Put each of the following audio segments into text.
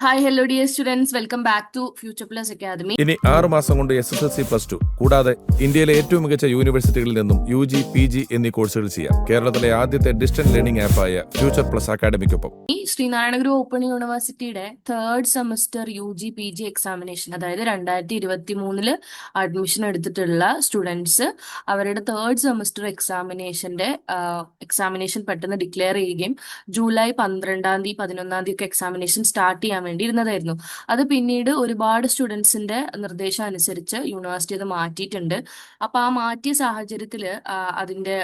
Hi hello dear students welcome back to Future Plus Academy ഇനി ആറ് മാസം കൊണ്ട് S S L C plus two കൂടാതെ ഇന്ത്യയിലെ ഏറ്റവും മികച്ച യൂണിവേഴ്സിറ്റികളിൽ നിന്നും യു ജി പി ജി എന്നീ കോഴ്സുകൾ ചെയ്യാം. കേരളത്തിലെ ആദ്യത്തെ ഡിസ്റ്റന്റ് ലേണിംഗ് ആപ്പായ ഫ്യൂച്ചർ പ്ലസ് അക്കാദമിക്കൊപ്പം ഈ ശ്രീനാരായണ ഗുരു ഓപ്പൺ യൂണിവേഴ്സിറ്റിയുടെ third semester U G P G examination അതായത് രണ്ടായിരത്തി ഇരുപത്തി മൂന്നിൽ അഡ്മിഷൻ എടുത്തിട്ടുള്ള സ്റ്റുഡൻസ് അവരുടെ തേർഡ് സെമസ്റ്റർ എക്സാമിനേഷന്റെ എക്സാമിനേഷൻ പെട്ടെന്ന് ഡിക്ലെയർ ചെയ്യുകയും ജൂലൈ പന്ത്രണ്ടാം തീയതി പതിനൊന്നാം തീയതി ഒക്കെ എക്സാമിനേഷൻ സ്റ്റാർട്ട് ചെയ്യാൻ വേണ്ടി ഇരുന്നതായിരുന്നു അത് പിന്നീട് ഒരുപാട് സ്റ്റുഡൻസിന്റെ നിർദ്ദേശം അനുസരിച്ച് യൂണിവേഴ്സിറ്റി അത് മാറ്റിയിട്ടുണ്ട്. അപ്പൊ ആ മാറ്റിയ സാഹചര്യത്തിൽ അതിന്റെ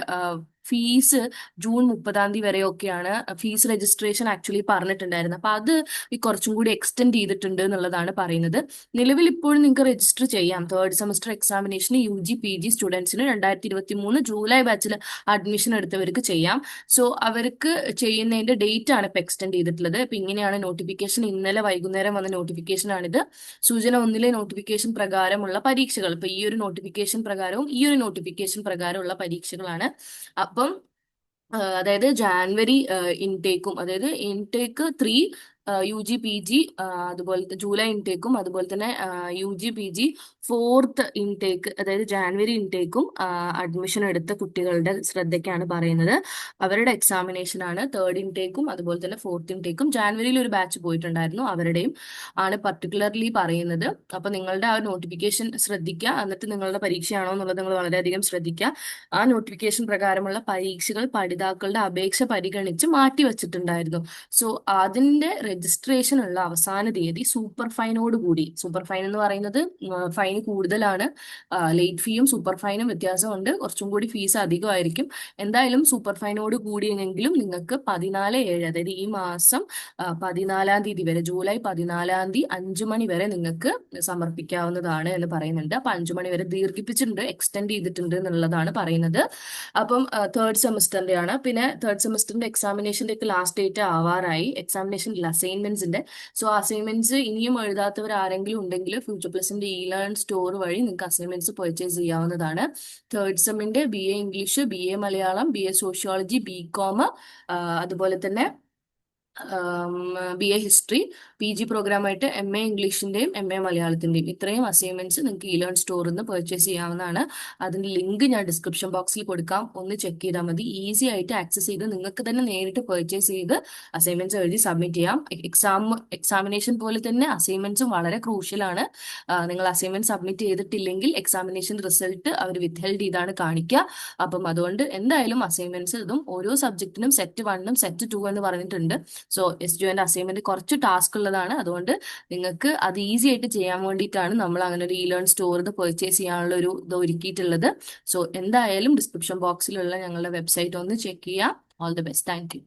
ഫീസ് ജൂൺ മുപ്പതാം തീയതി വരെയൊക്കെയാണ് ഫീസ് രജിസ്ട്രേഷൻ ആക്ച്വലി പറഞ്ഞിട്ടുണ്ടായിരുന്നത്. അപ്പൊ അത് കുറച്ചും കൂടി എക്സ്റ്റെൻഡ് ചെയ്തിട്ടുണ്ട് എന്നുള്ളതാണ് പറയുന്നത്. നിലവിൽ ഇപ്പോഴും നിങ്ങൾക്ക് രജിസ്റ്റർ ചെയ്യാം. തേർഡ് സെമസ്റ്റർ എക്സാമിനേഷന് യു ജി പി ജി സ്റ്റുഡൻസിന് രണ്ടായിരത്തി ഇരുപത്തി മൂന്ന് ജൂലൈ ബാച്ചിൽ അഡ്മിഷൻ എടുത്തവർക്ക് ചെയ്യാം. സോ അവർക്ക് ചെയ്യുന്നതിന്റെ ഡേറ്റ് ആണ് ഇപ്പൊ എക്സ്റ്റെൻഡ് ചെയ്തിട്ടുള്ളത്. ഇപ്പൊ ഇങ്ങനെയാണ് നോട്ടിഫിക്കേഷൻ ഇന്നലെ വൈകുന്നേരം വന്ന നോട്ടിഫിക്കേഷൻ ആണിത്. സൂചന ഒന്നിലെ നോട്ടിഫിക്കേഷൻ പ്രകാരമുള്ള പരീക്ഷകൾ. ഇപ്പൊ ഈ ഒരു നോട്ടിഫിക്കേഷൻ പ്രകാരവും ഈ ഒരു നോട്ടിഫിക്കേഷൻ പ്രകാരമുള്ള പരീക്ഷകളാണ്. അപ്പം അതായത് ജാൻവരി ഇൻടേക്കും അതായത് intake three U G P G അതുപോലെ ജൂലൈ ഇൻടേക്കും അതുപോലെ തന്നെ U G P G fourth intake അതായത് ജാനുവരി ഇൻടേക്കും അഡ്മിഷൻ എടുത്ത കുട്ടികളുടെ ശ്രദ്ധയ്ക്കാണ് പറയുന്നത്. അവരുടെ എക്സാമിനേഷൻ ആണ് തേർഡ് ഇൻടേക്കും അതുപോലെ തന്നെ ഫോർത്ത് ഇൻടേക്കും ജാനുവരിയിൽ ഒരു ബാച്ച് പോയിട്ടുണ്ടായിരുന്നു അവരുടെയും ആണ് പർട്ടിക്കുലർലി പറയുന്നത്. അപ്പൊ നിങ്ങളുടെ ആ നോട്ടിഫിക്കേഷൻ ശ്രദ്ധിക്കുക എന്നിട്ട് നിങ്ങളുടെ പരീക്ഷയാണോ എന്നുള്ളത് നിങ്ങൾ വളരെയധികം ശ്രദ്ധിക്കുക. ആ നോട്ടിഫിക്കേഷൻ പ്രകാരമുള്ള പരീക്ഷകൾ പഠിതാക്കളുടെ അപേക്ഷ പരിഗണിച്ച് മാറ്റി വെച്ചിട്ടുണ്ടായിരുന്നു സോ അതിന്റെ രജിസ്ട്രേഷൻ ഉള്ള അവസാന തീയതി സൂപ്പർ ഫൈനോട് കൂടി. സൂപ്പർ ഫൈൻ എന്ന് പറയുന്നത് ഫൈൻ കൂടുതലാണ്. ലേറ്റ് ഫീയും സൂപ്പർ ഫൈനും വ്യത്യാസമുണ്ട്. കുറച്ചും കൂടി ഫീസ് അധികമായിരിക്കും. എന്തായാലും സൂപ്പർ ഫൈനോട് കൂടിയെങ്കിലും നിങ്ങൾക്ക് പതിനാല് ഏഴ് അതായത് ഈ മാസം പതിനാലാം തീയതി വരെ ജൂലൈ പതിനാലാം തീയതി അഞ്ചു മണി വരെ നിങ്ങൾക്ക് സമർപ്പിക്കാവുന്നതാണ് എന്ന് പറയുന്നുണ്ട്. അപ്പൊ അഞ്ചു മണി വരെ ദീർഘിപ്പിച്ചിട്ടുണ്ട് എക്സ്റ്റെൻഡ് ചെയ്തിട്ടുണ്ട് എന്നുള്ളതാണ് പറയുന്നത്. അപ്പം തേർഡ് സെമസ്റ്ററിന്റെ ആണ് പിന്നെ തേർഡ് സെമസ്റ്ററിന്റെ എക്സാമിനേഷന്റെ ഒക്കെ ലാസ്റ്റ് ഡേറ്റ് ആവാറായി. എക്സാമിനേഷൻ അസൈൻമെന്റ്സിന്റെ സോ അസൈൻമെന്റ്സ് ഇനിയും എഴുതാത്തവർ ആരെങ്കിലും ഉണ്ടെങ്കിൽ ഫ്യൂച്ചർ പ്ലസിന്റെ ഇ ലേൺ സ്റ്റോർ വഴി നിങ്ങൾക്ക് അസൈൻമെന്റ്സ് പർച്ചേസ് ചെയ്യാവുന്നതാണ്. Third സെമ്മിന്റെ B A English B A Malayalam B A sociology B com അതുപോലെ തന്നെ B A history P G പ്രോഗ്രാമായിട്ട് M A ഇംഗ്ലീഷിന്റെയും എം എ മലയാളത്തിന്റെയും ഇത്രയും അസൈൻമെന്റ്സ് നിങ്ങൾക്ക് ഇ ലേൺ സ്റ്റോറിൽ നിന്ന് പർച്ചേസ് ചെയ്യാവുന്നതാണ്. അതിന്റെ ലിങ്ക് ഞാൻ ഡിസ്ക്രിപ്ഷൻ ബോക്സിൽ കൊടുക്കാം. ഒന്ന് ചെക്ക് ചെയ്താൽ മതി. ഈസി ആയിട്ട് ആക്സസ് ചെയ്ത് നിങ്ങൾക്ക് തന്നെ നേരിട്ട് പർച്ചേസ് ചെയ്ത് അസൈൻമെന്റ്സ് എഴുതി സബ്മിറ്റ് ചെയ്യാം. എക്സാം എക്സാമിനേഷൻ പോലെ തന്നെ അസൈൻമെന്റ്സും വളരെ ക്രൂഷ്യലാണ് നിങ്ങൾ അസൈൻമെന്റ് സബ്മിറ്റ് ചെയ്തിട്ടില്ലെങ്കിൽ എക്സാമിനേഷൻ റിസൾട്ട് അവർ വിത്ത്ഹെൽഡ് ചെയ്താണ് കാണിക്കുക അപ്പം അതുകൊണ്ട് എന്തായാലും അസൈൻമെന്റ്സ് ഇതും ഓരോ സബ്ജക്റ്റിനും സെറ്റ് വണ്ണും സെറ്റ് ടു എന്ന് പറഞ്ഞിട്ടുണ്ട്. സോ എസ് ജുവിന്റെ അസൈൻമെന്റ് കുറച്ച് ടാസ്ക് ഉള്ളതാണ്. അതുകൊണ്ട് നിങ്ങൾക്ക് അത് ഈസി ആയിട്ട് ചെയ്യാൻ വേണ്ടിയിട്ടാണ് നമ്മൾ അങ്ങനെ ഒരു ഇ ലേൺ സ്റ്റോർ ഇത് പെർച്ചേസ് ചെയ്യാനുള്ള ഒരു ഇത് ഒരുക്കിയിട്ടുള്ളത്. സോ എന്തായാലും ഡിസ്ക്രിപ്ഷൻ ബോക്സിലുള്ള ഞങ്ങളുടെ വെബ്സൈറ്റ് ഒന്ന് ചെക്ക് ചെയ്യാം. All the best thank you